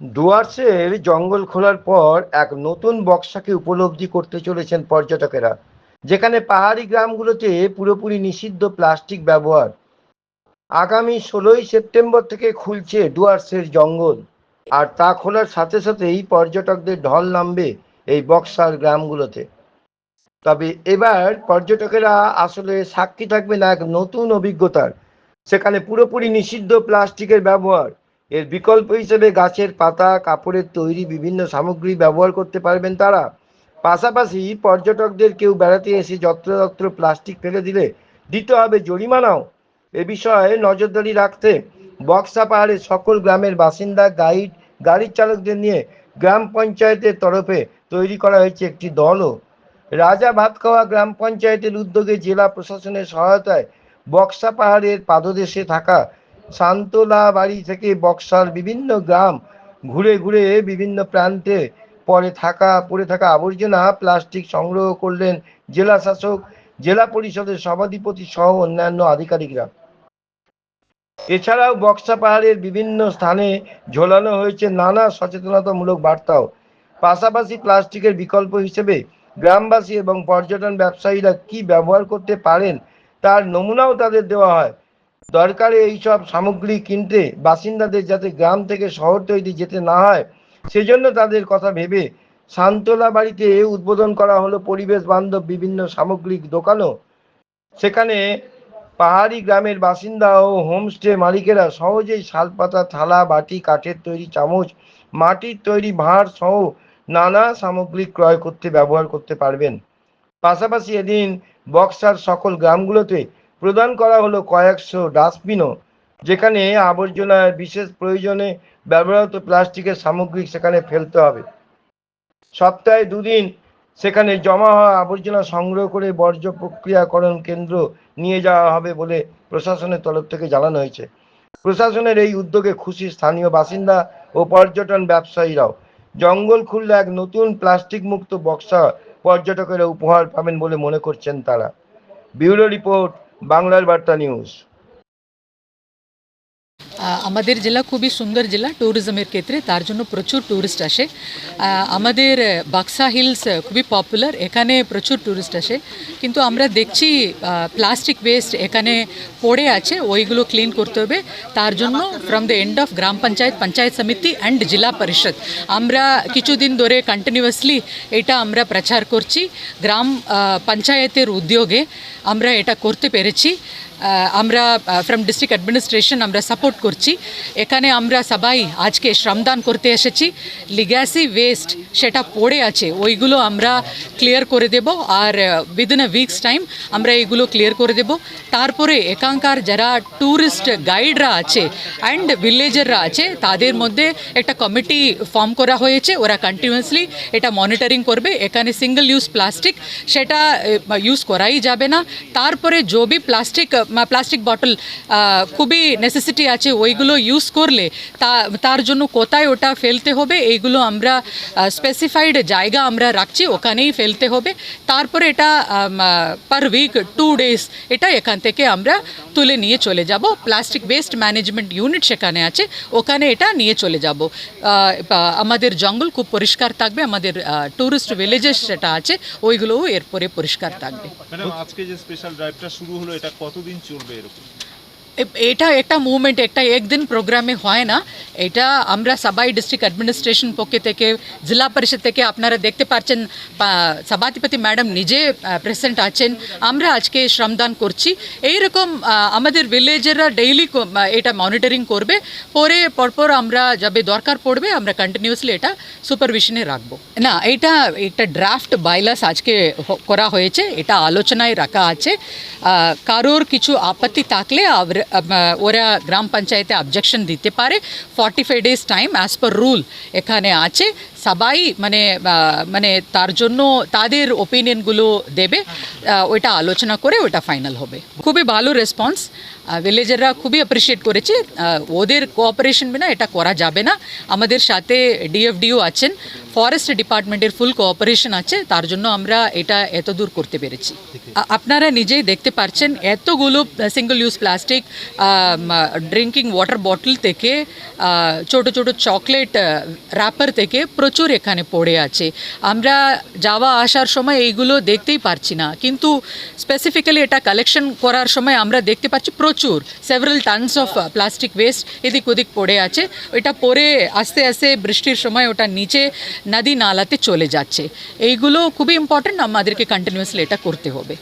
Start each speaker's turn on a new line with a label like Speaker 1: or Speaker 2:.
Speaker 1: ডুয়ার্সের জঙ্গল খোলার পর এক নতুন বক্সাকে উপলব্ধি করতে চলেছেন পর্যটকেরা, যেখানে পাহাড়ি গ্রামগুলোতে পুরোপুরি নিষিদ্ধ প্লাস্টিক ব্যবহার। আগামী ষোলোই সেপ্টেম্বর থেকে খুলছে ডুয়ার্সের জঙ্গল, আর তা খোলার সাথে সাথেই পর্যটকদের ঢল নামবে এই বক্সার গ্রামগুলোতে। তবে এবার পর্যটকেরা আসলে সাক্ষী থাকবেন এক নতুন অভিজ্ঞতার, সেখানে পুরোপুরি নিষিদ্ধ প্লাস্টিকের ব্যবহার। এর বিকল্প হিসেবে গাছের পাতা, কাপড়ের তৈরি বিভিন্ন সামগ্রী ব্যবহার করতে পারবেন তারা। পাশাপাশি পর্যটকদের কেউ বেড়াতে এসে যত্রযত্র প্লাস্টিক ফেলে দিলে দিতে হবে জরিমানাও। এ বিষয়ে নজরদারি রাখতে বক্সা পাহাড়ের সকল গ্রামের বাসিন্দা, গাইড, গাড়ির চালকদের নিয়ে গ্রাম পঞ্চায়েতের তরফে তৈরি করা হয়েছে একটি দলও। রাজা ভাতখাওয়া গ্রাম পঞ্চায়েতের উদ্যোগে জেলা প্রশাসনের সহায়তায় বক্সা পাহাড়ের পাদদেশে থাকা শান্তলা বাড়ি থেকে বক্সার বিভিন্ন গ্রাম ঘুরে ঘুরে বিভিন্ন প্রান্তে পরে থাকা, পড়ে থাকা আবর্জনা প্লাস্টিক সংগ্রহ করলেন জেলা শাসক, জেলা পরিষদের সভাধিপতি সহ অন্যান্য আধিকারিকরা। এছাড়াও বক্সা পাহাড়ের বিভিন্ন স্থানে ঝোলানো হয়েছে নানা সচেতনতামূলক বার্তাও। পাশাপাশি প্লাস্টিকের বিকল্প হিসেবে গ্রামবাসী এবং পর্যটন ব্যবসায়ীরা কি ব্যবহার করতে পারেন, তার নমুনাও তাদের দেওয়া হয়। দরকারে এইসব সামগ্রী কিনতে বাসিন্দাদের যাতে গ্রাম থেকে শহর তৈরি যেতে না হয়, সেজন্য তাদের কথা ভেবে শান্তলা বাড়িতে উদ্বোধন করা হলো পরিবেশ বান্ধব বিভিন্ন সামগ্রিক দোকানও। সেখানে পাহাড়ি গ্রামের বাসিন্দা ও হোমস্টে মালিকেরা সহজেই শালপাতা, থালা, বাটি, কাঠের তৈরি চামচ, মাটির তৈরি ভাঁড় সহ নানা সামগ্রী ক্রয় করতে ব্যবহার করতে পারবেন। পাশাপাশি এদিন বক্সার সকল গ্রামগুলোতে প্রদান করা হলো কয়েকশো ডাস্টবিনও, যেখানে আবর্জনার বিশেষ প্রয়োজনে ব্যবহৃত প্লাস্টিকের সামগ্রী সেখানে ফেলতে হবে। সপ্তাহে দুদিন সেখানে জমা হওয়া আবর্জনা সংগ্রহ করে বর্জ্য প্রক্রিয়াকরণ কেন্দ্র নিয়ে যাওয়া হবে বলে প্রশাসনের তরফ থেকে জানানো হয়েছে। প্রশাসনের এই উদ্যোগে খুশি স্থানীয় বাসিন্দা ও পর্যটন ব্যবসায়ীরাও। জঙ্গল খুললে এক নতুন প্লাস্টিক মুক্ত বক্সা পর্যটকেরা উপহার পাবেন বলে মনে করছেন তারা। ব্যুরো রিপোর্ট বাংলার বার্তা নিউজ।
Speaker 2: আমাদের জেলা খুবই সুন্দর জেলা ট্যুরিজমের ক্ষেত্রে, তার জন্য প্রচুর ট্যুরিস্ট আসে। আমাদের বাক্সা হিলস খুবই পপুলার এখানে প্রচুর ট্যুরিস্ট আসে। কিন্তু আমরা দেখছি প্লাস্টিক ওয়েস্ট এখানে পড়ে আছে, ওইগুলো ক্লিন করতে হবে। তার জন্য from the end of gram panchayat panchayat samiti and zila পরিষদ, আমরা কিছুদিন ধরে কন্টিনিউয়াসলি এটা আমরা প্রচার করছি। গ্রাম পঞ্চায়েতের উদ্যোগে আমরা এটা করতে পেরেছি। আমরা ফ্রম ডিস্ট্রিক্ট অ্যাডমিনিস্ট্রেশন আমরা সাপোর্ট করছি। এখানে আমরা সবাই আজকে শ্রমদান করতে এসেছি। লিগ্যাসি ওয়েস্ট সেটা পড়ে আছে, ওইগুলো আমরা ক্লিয়ার করে দেব আর উইদিন আ উইকস টাইম আমরা এইগুলো ক্লিয়ার করে দেব। তারপরে এখানকার যারা ট্যুরিস্ট গাইডরা আছে অ্যান্ড ভিলেজাররা আছে, তাদের মধ্যে একটা কমিটি ফর্ম করা হয়েছে, ওরা কন্টিনিউয়াসলি এটা মনিটরিং করবে। এখানে সিঙ্গেল ইউজ প্লাস্টিক সেটা ইউজ করাই যাবে না। তারপরে भी প্লাস্টিক প্লাস্টিক বটল খুবই নেসেসিটি আছে ওইগুলো ইউজ করলে। তা, তার জন্য কোথায় ওটা ফেলতে হবে, এইগুলো আমরা স্পেসিফাইড জায়গা আমরা রাখছি, ওখানেই ফেলতে হবে। তারপরে এটা পার উইক টু ডেজ এটা এখান থেকে আমরা তুলে নিয়ে চলে যাব। প্লাস্টিক ওয়েস্ট ম্যানেজমেন্ট ইউনিট সেখানে আছে, ওখানে এটা নিয়ে চলে যাব। আমাদের জঙ্গল খুব পরিষ্কার থাকবে, আমাদের ট্যুরিস্ট ভিলেজেস সেটা আছে, ওইগুলোও এরপরে পরিষ্কার থাকবে।
Speaker 3: আজকে যে স্পেশাল ড্রাইভটা শুরু হলো, এটা কতদিন 20
Speaker 2: urbeiro. এটা একটা মুভমেন্ট একটা একদিন প্রোগ্রামে হয় না। এটা আমরা সবাই ডিস্ট্রিক্ট অ্যাডমিনিস্ট্রেশন পক্ষে থেকে জেলা পরিষদ থেকে আপনারা দেখতে পাচ্ছেন সভাধিপতি ম্যাডাম নিজে প্রেসেন্ট আছেন। আমরা আজকে শ্রমদান করছি। এইরকম আমাদের ভিলেজেরা ডেইলি এটা মনিটরিং করবে। পরে পরপর আমরা যাবে দরকার পড়বে আমরা কন্টিনিউসলি এটা সুপারভিশনে রাখব। না এটা একটা ড্রাফট বাইলাস আজকে করা হয়েছে। এটা আলোচনায় রাখা আছে। কারোর কিছু আপত্তি থাকলে আবার- আম, ওরা গ্রাম পঞ্চায়েতে অবজেকশন দিতে পারে forty five days time as per rule এখানে আছে সবাই মানে মানে তার জন্য তাদের ওপিনিয়নগুলো দেবে ওইটা আলোচনা করে ওটা ফাইনাল হবে খুবই ভালো রেসপন্স ভিলেজাররা খুবই অ্যাপ্রিসিয়েট করেছে ওদের কোঅপারেশন বিনা এটা করা যাবে না আমাদের সাথে ডিএফডিও আছেন ফরেস্ট ডিপার্টমেন্টের ফুল কোঅপারেশন আছে তার জন্য আমরা এটা এত দূর করতে পেরেছি আপনারা নিজেই দেখতে পারছেন এতগুলো single use plastic drinking water bottle থেকে ছোট ছোট চকলেট র্যাপার থেকে প্রচুর এখানে পড়ে আছে। আমরা যাওয়া আসার সময় এইগুলো দেখতেই পারছি না। কিন্তু স্পেসিফিক্যালি এটা কালেকশন করার সময় আমরা দেখতে পাচ্ছি প্রচুর। Several tons of plastic waste এদিক ওদিক পড়ে আছে। ওইটা পরে আস্তে আস্তে বৃষ্টির সময় ওটা নিচে নদী নালাতে চলে যাচ্ছে। এইগুলো খুবই ইম্পর্ট্যান্ট আমাদেরকে কন্টিনিউয়াসলি এটা করতে হবে।